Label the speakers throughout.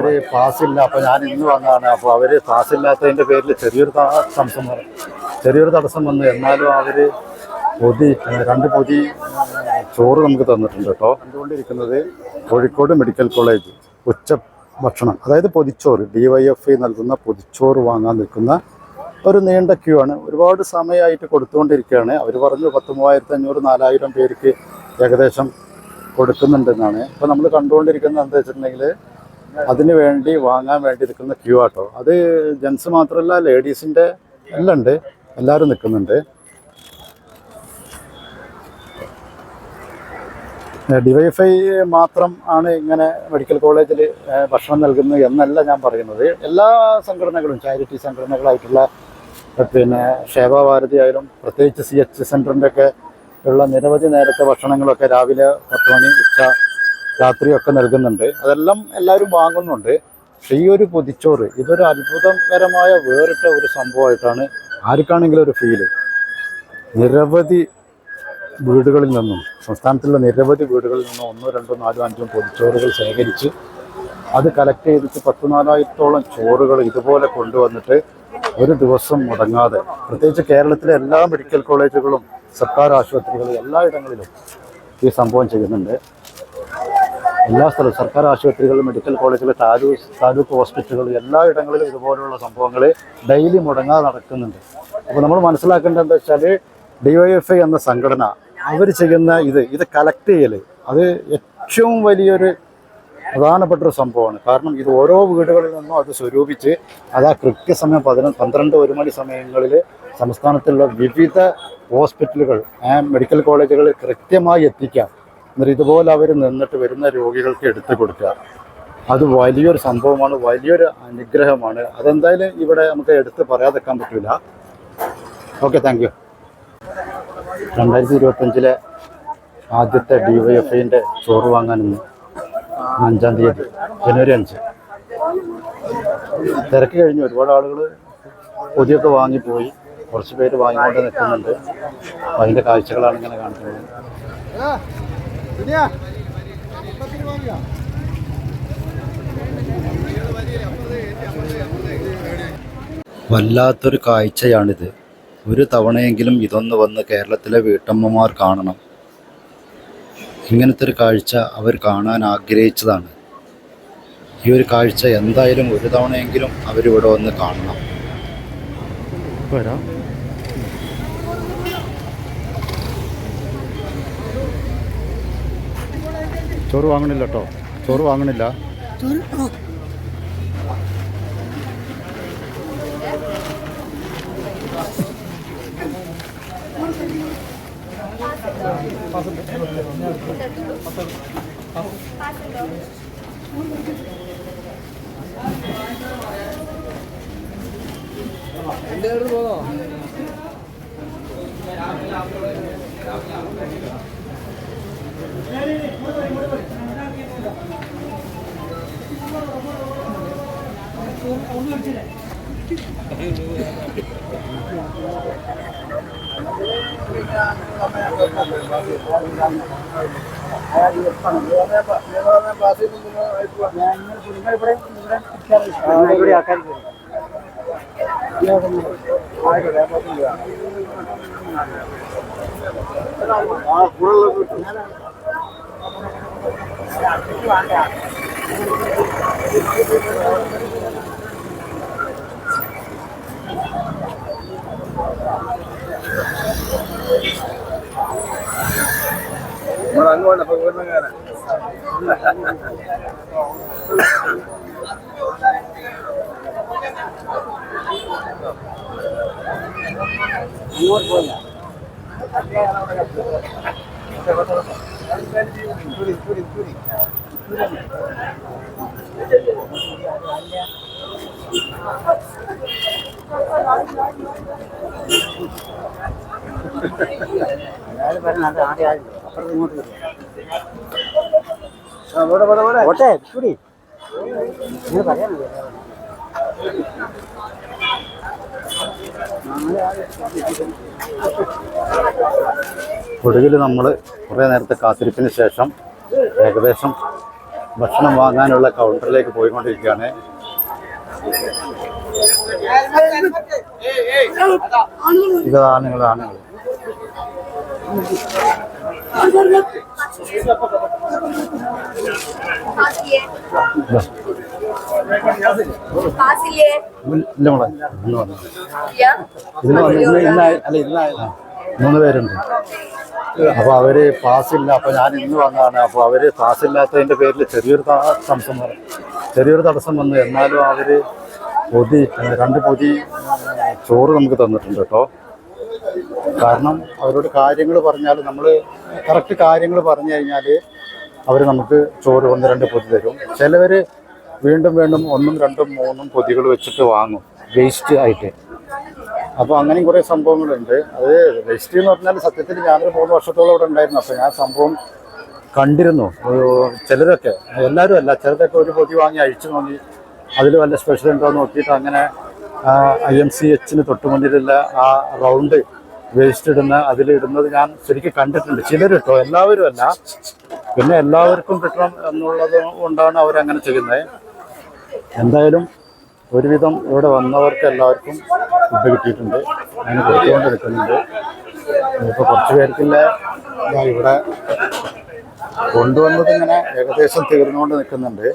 Speaker 1: ഒരു പാസ്സില്ല അപ്പൊ ഞാൻ ഇന്ന് വന്നതാണ്. അപ്പൊ അവർ പാസില്ലാത്തതിന്റെ പേരിൽ ചെറിയൊരു വന്നു. ചെറിയൊരു തടസ്സം വന്നു. എന്നാലും അവർ പൊതി രണ്ട് പൊതി ചോറ് നമുക്ക് തന്നിട്ടുണ്ട് കേട്ടോ. കണ്ടുകൊണ്ടിരിക്കുന്നത് കോഴിക്കോട് മെഡിക്കൽ കോളേജ് ഉച്ച ഭക്ഷണം അതായത് പൊതിച്ചോറ് ഡി വൈ എഫ് ഐ നൽകുന്ന പൊതിച്ചോറ് വാങ്ങാൻ നിൽക്കുന്ന ഒരു നീണ്ട ക്യൂ ആണ്. ഒരുപാട് സമയമായിട്ട് കൊടുത്തുകൊണ്ടിരിക്കുകയാണ്. അവർ പറഞ്ഞു പത്ത് മൂവായിരത്തി അഞ്ഞൂറ് നാലായിരം പേർക്ക് ഏകദേശം കൊടുക്കുന്നുണ്ടെന്നാണ്. ഇപ്പോൾ നമ്മൾ കണ്ടുകൊണ്ടിരിക്കുന്നത് എന്താ വെച്ചിട്ടുണ്ടെങ്കിൽ അതിന് വേണ്ടി വാങ്ങാൻ വേണ്ടി നിൽക്കുന്ന ക്യൂ ആട്ടോ. അത് ജെൻസ് മാത്രമല്ല ലേഡീസിന്റെ എല്ലാം ഉണ്ട് എല്ലാവരും നിൽക്കുന്നുണ്ട് ഡിവൈഫൈ മാത്രം ആണ് ഇങ്ങനെ മെഡിക്കൽ കോളേജിൽ ഭക്ഷണം നൽകുന്നത് എന്നല്ല ഞാൻ പറയുന്നത്. എല്ലാ സംഘടനകളും ചാരിറ്റി സംഘടനകളായിട്ടുള്ള പിന്നെ ക്ഷേമഭാരതി ആയാലും പ്രത്യേകിച്ച് സി എച്ച് സെന്ററിന്റെ ഒക്കെ ഉള്ള നിരവധി നേരത്തെ ഭക്ഷണങ്ങളൊക്കെ രാവിലെ പത്ത് മണി ഉച്ച രാത്രിയൊക്കെ നൽകുന്നുണ്ട്. അതെല്ലാം എല്ലാവരും വാങ്ങുന്നുണ്ട്. പക്ഷേ ഈ ഒരു പൊതിച്ചോറ് ഇതൊരു അത്ഭുതകരമായ വേറിട്ട ഒരു സംഭവമായിട്ടാണ് ആർക്കാണെങ്കിലും ഒരു ഫീൽ നിരവധി വീടുകളിൽ നിന്നും സംസ്ഥാനത്തുള്ള നിരവധി വീടുകളിൽ നിന്നും ഒന്നോ രണ്ടോ നാലോ അഞ്ചോ പൊതിച്ചോറുകൾ ശേഖരിച്ച് അത് കളക്ട് ചെയ്തിട്ട് പത്ത് നാലായിരത്തോളം ചോറുകൾ ഇതുപോലെ കൊണ്ടുവന്നിട്ട് ഒരു ദിവസം മുടങ്ങാതെ പ്രത്യേകിച്ച് കേരളത്തിലെ എല്ലാ മെഡിക്കൽ കോളേജുകളും സർക്കാർ ആശുപത്രികളും എല്ലായിടങ്ങളിലും ഈ സംഭവം ചെയ്യുന്നുണ്ട്. എല്ലാ സ്ഥലവും സർക്കാർ ആശുപത്രികളിലും മെഡിക്കൽ കോളേജുകൾ താലൂക്ക് താലൂക്ക് എല്ലാ എല്ലായിടങ്ങളിലും ഇതുപോലുള്ള സംഭവങ്ങൾ ഡെയിലി മുടങ്ങാതെ നടക്കുന്നുണ്ട്. അപ്പോൾ നമ്മൾ മനസ്സിലാക്കേണ്ടത് എന്താ വെച്ചാൽ ഡിവൈഎഫ്ഐ എന്ന സംഘടന അവർ ചെയ്യുന്ന ഇത് ഇത് കളക്ട് ചെയ്യൽ അത് ഏറ്റവും വലിയൊരു പ്രധാനപ്പെട്ട ഒരു സംഭവമാണ്. കാരണം ഇത് ഓരോ വീടുകളിൽ നിന്നും അത് സ്വരൂപിച്ച് അത് ആ കൃത്യസമയം പതിനൊന്ന് പന്ത്രണ്ട് ഒരു മണി സമയങ്ങളിൽ സംസ്ഥാനത്തുള്ള വിവിധ ഹോസ്പിറ്റലുകൾ മെഡിക്കൽ കോളേജുകളിൽ കൃത്യമായി എത്തിക്കാം. എന്നിട്ട് ഇതുപോലെ അവർ നിന്നിട്ട് വരുന്ന രോഗികൾക്ക് എടുത്തു കൊടുക്കുക. അത് വലിയൊരു സംഭവമാണ് വലിയൊരു അനുഗ്രഹമാണ്. അതെന്തായാലും ഇവിടെ നമുക്ക് എടുത്ത് പറയാതെക്കാൻ പറ്റില്ല ഓക്കെ താങ്ക് യു. രണ്ടായിരത്തി ഇരുപത്തഞ്ചിലെ ആദ്യത്തെ ഡി വൈ എഫ് ഐന്റെ ചോറ് വാങ്ങാൻ ഇന്ന് അഞ്ചാം തീയതി ജനുവരി അഞ്ച്. തിരക്ക് കഴിഞ്ഞ്. ഒരുപാട് ആളുകൾ പൊതിയൊക്കെ വാങ്ങിപ്പോയി. കുറച്ച് പേര് വാങ്ങിക്കൊണ്ട് നിൽക്കുന്നുണ്ട്. അതിന്റെ കാഴ്ചകളാണ് ഇങ്ങനെ കാണിക്കുന്നത്. വല്ലാത്തൊരു കാഴ്ചയാണിത്. ഒരു തവണയെങ്കിലും ഇതൊന്ന് വന്ന് കേരളത്തിലെ വീട്ടമ്മമാർ കാണണം. ഇങ്ങനത്തെ ഒരു കാഴ്ച അവർ കാണാൻ ആഗ്രഹിച്ചതാണ്. ഈ ഒരു കാഴ്ച എന്തായാലും ഒരു തവണയെങ്കിലും അവരിവിടെ വന്ന് കാണണം. വരാം. ചോറ് വാങ്ങണില്ല കേട്ടോ ചോറ് വാങ്ങണില്ല.
Speaker 2: എന്റെ അടുത്ത് പോകോ ഒന്ന്
Speaker 1: കളിച്ചില്ലേ Thank you.
Speaker 2: ഇവിടെ ആക്കാൻ ആ കൂടുതൽ Thank you. మన
Speaker 3: అనుకోండి
Speaker 2: Thank you.
Speaker 1: ഒടുവിൽ നമ്മൾ കുറേ നേരത്തെ കാത്തിരിപ്പിന് ശേഷം ഏകദേശം ഭക്ഷണം വാങ്ങാനുള്ള കൗണ്ടറിലേക്ക് പോയിക്കൊണ്ടിരിക്കുകയാണ്. ഇതാണ് ആണുങ്ങൾ ആണുങ്ങൾ. അല്ല മൂന്ന് പേരുണ്ട് അപ്പോൾ അവർ പാസ് ഇല്ല അപ്പോൾ ഞാൻ ഇന്ന് വന്നതാണ് അപ്പോൾ അവർ പാസ് ഇല്ലാത്തതിന്റെ പേരിൽ ചെറിയൊരു തടസ്സം ചെറിയൊരു തടസ്സം വന്നു എന്നാലും അവർ പൊതി രണ്ട് പൊതി ചോറ് നമുക്ക് തന്നിട്ടുണ്ട് കേട്ടോ കാരണം അവരോട് കാര്യങ്ങൾ പറഞ്ഞാൽ നമ്മൾ കറക്റ്റ് കാര്യങ്ങൾ പറഞ്ഞു കഴിഞ്ഞാൽ അവർ നമുക്ക് ചോറ് ഒന്ന് രണ്ട് പൊതി തരും. ചിലവർ വീണ്ടും വീണ്ടും ഒന്നും രണ്ടും മൂന്നും പൊതികൾ വെച്ചിട്ട് വാങ്ങും വേസ്റ്റ് ആയിട്ട്. അപ്പോൾ അങ്ങനെയും കുറേ സംഭവങ്ങളുണ്ട്. അത് വേസ്റ്റ് എന്ന് പറഞ്ഞാൽ സത്യത്തിൽ ഞാനൊരു മൂന്ന് വർഷത്തോളം ഇവിടെ ഉണ്ടായിരുന്നു. അപ്പോൾ ഞാൻ സംഭവം കണ്ടിരുന്നു. ചിലരൊക്കെ എല്ലാവരും അല്ല ചിലരൊക്കെ ഒരു പൊതി വാങ്ങി അഴിച്ചു നോക്കി അതിൽ വല്ല സ്പെഷ്യൽ ഉണ്ടോ നോക്കിയിട്ട് അങ്ങനെ ഐ എം സി എച്ചിന് തൊട്ടുമുന്നിലുള്ള ആ റൗണ്ട് വേസ്റ്റ് ഇടുന്ന അതിലിടുന്നത് ഞാൻ ശരിക്കും കണ്ടിട്ടുണ്ട്. ചിലർ കേട്ടോ എല്ലാവരും അല്ല. പിന്നെ എല്ലാവർക്കും കിട്ടണം എന്നുള്ളത് കൊണ്ടാണ് അവരങ്ങനെ ചെയ്യുന്നത് എന്തായാലും ഒരുവിധം ഇവിടെ വന്നവർക്ക് എല്ലാവർക്കും ഫുഡ് കിട്ടിയിട്ടുണ്ട്. അങ്ങനെ കൊടുത്തുകൊണ്ട് നിൽക്കുന്നുണ്ട് ഇപ്പോൾ കുറച്ച് പേർക്കില്ല. ഞാൻ ഇവിടെ കൊണ്ടുവന്നത് ഇങ്ങനെ ഏകദേശം തീർന്നുകൊണ്ട് നിൽക്കുന്നുണ്ട്.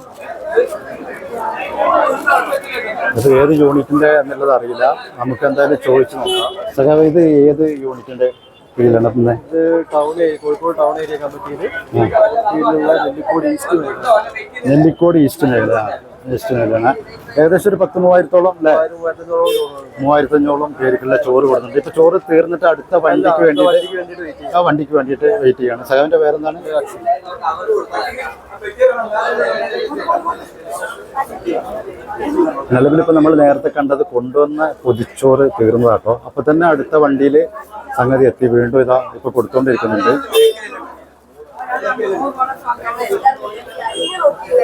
Speaker 1: ഇത് ഏത് യൂണിറ്റിന്റെ എന്നുള്ളത് അറിയില്ല. നമുക്ക് എന്തായാലും ചോദിച്ചു നോക്കാം. സഖാവ് ഇത് ഏത് യൂണിറ്റിന്റെ കീഴിലാണ്?
Speaker 3: ഇത് ടൗൺ കോഴിക്കോട് ടൗൺ ഏരിയ കമ്മിറ്റിയിൽ കീഴിലുള്ള നെല്ലിക്കോട് ഈസ്റ്റ് മേഖല.
Speaker 1: നെല്ലിക്കോട് ഈസ്റ്റ് മേഖല. ഈസ്റ്റ് മേഖലയാണ്. ഏകദേശം ഒരു പത്ത് മൂവായിരത്തോളം അല്ലേ? മൂവായിരത്തഞ്ഞോളം പേർക്കുള്ള ചോറ് കൊടുക്കുന്നുണ്ട് ഇപ്പൊ ചോറ് തീർന്നിട്ട് അടുത്ത വണ്ടിക്ക് വേണ്ടി
Speaker 3: വണ്ടിക്ക് വേണ്ടിയിട്ട് വെയിറ്റ് ചെയ്യും.
Speaker 1: ആ വണ്ടിക്ക് വേണ്ടിയിട്ട് വെയിറ്റ് ചെയ്യാണ്. സഹോന്റെ പേരെന്താണ്? നിലവിൽ ഇപ്പൊ നമ്മൾ നേരത്തെ കണ്ടത് കൊണ്ടുവന്ന പൊതിച്ചോറ് തീർന്നതാട്ടോ. അപ്പൊ തന്നെ അടുത്ത വണ്ടിയിൽ സംഗതി എത്തി. വീണ്ടും ഇതാ ഇപ്പൊ കൊടുത്തോണ്ടിരിക്കുന്നുണ്ട്.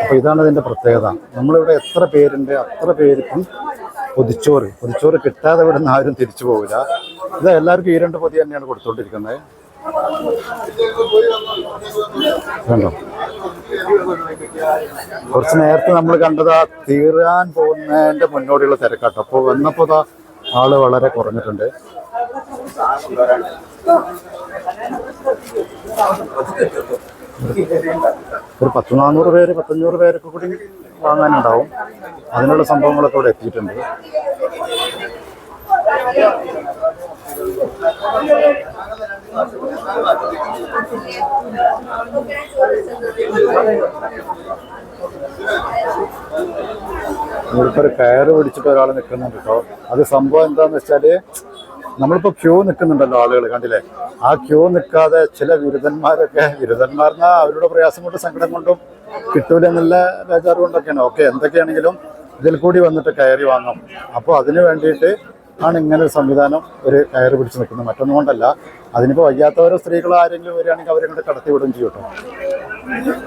Speaker 1: അപ്പൊ ഇതാണ് ഇതിന്റെ പ്രത്യേകത. നമ്മളിവിടെ എത്ര പേരുണ്ട് അത്ര പേർക്കും പൊതിച്ചോറ്. പൊതിച്ചോറ് കിട്ടാതെ ഇവിടെ നിന്ന് ആരും തിരിച്ചു പോകില്ല ഇത് എല്ലാവർക്കും ഈ രണ്ട് പൊതി തന്നെയാണ് കൊടുത്തോണ്ടിരിക്കുന്നത്. കണ്ടോ? കുറച്ച് നേരത്തെ നമ്മൾ കണ്ടത് ആ തീരാൻ പോകുന്നതിന്റെ മുന്നോടിയുള്ള തിരക്കാട്ടോ. അപ്പോൾ വന്നപ്പോൾ ദാ ആൾ വളരെ കുറഞ്ഞിട്ടുണ്ട്. ഒരു പത്ത് നാനൂറ് പേര് പത്തഞ്ഞൂറ് പേരൊക്കെ കൂടി വാങ്ങാനുണ്ടാവും. അതിനുള്ള സംഭവങ്ങളൊക്കെ ഇവിടെ എത്തിയിട്ടുണ്ട്. ഇവിടുത്തെ ഒരു കയറ് പിടിച്ചിട്ട് ഒരാൾ നിൽക്കുന്നുണ്ട് കേട്ടോ. അത് സംഭവം എന്താന്ന് വെച്ചാൽ നമ്മളിപ്പോ ക്യൂ നിൽക്കുന്നുണ്ടല്ലോ ആളുകൾ കണ്ടില്ലേ? ആ ക്യൂ നിൽക്കാതെ ചില ബിരുദന്മാരൊക്കെ ബിരുദന്മാർന്ന അവരുടെ പ്രയാസം കൊണ്ടും സങ്കടം കൊണ്ടും കിട്ടൂല എന്നുള്ള ബേജാറ് കൊണ്ടൊക്കെയാണ്. ഓക്കെ എന്തൊക്കെയാണെങ്കിലും ഇതിൽ കൂടി വന്നിട്ട് കയറി വാങ്ങാം. അപ്പോൾ അതിന് വേണ്ടിയിട്ട് ആണ് ഇങ്ങനെ ഒരു സംവിധാനം ഒരു കയറ് പിടിച്ച് നിൽക്കുന്നത്. മറ്റൊന്നും കൊണ്ടല്ല. അതിനിപ്പോൾ വയ്യാത്തവരോ സ്ത്രീകളോ ആരെങ്കിലും വരികയാണെങ്കിൽ അവരെ കടത്തി വിടുകയും ചെയ്യും കേട്ടോ.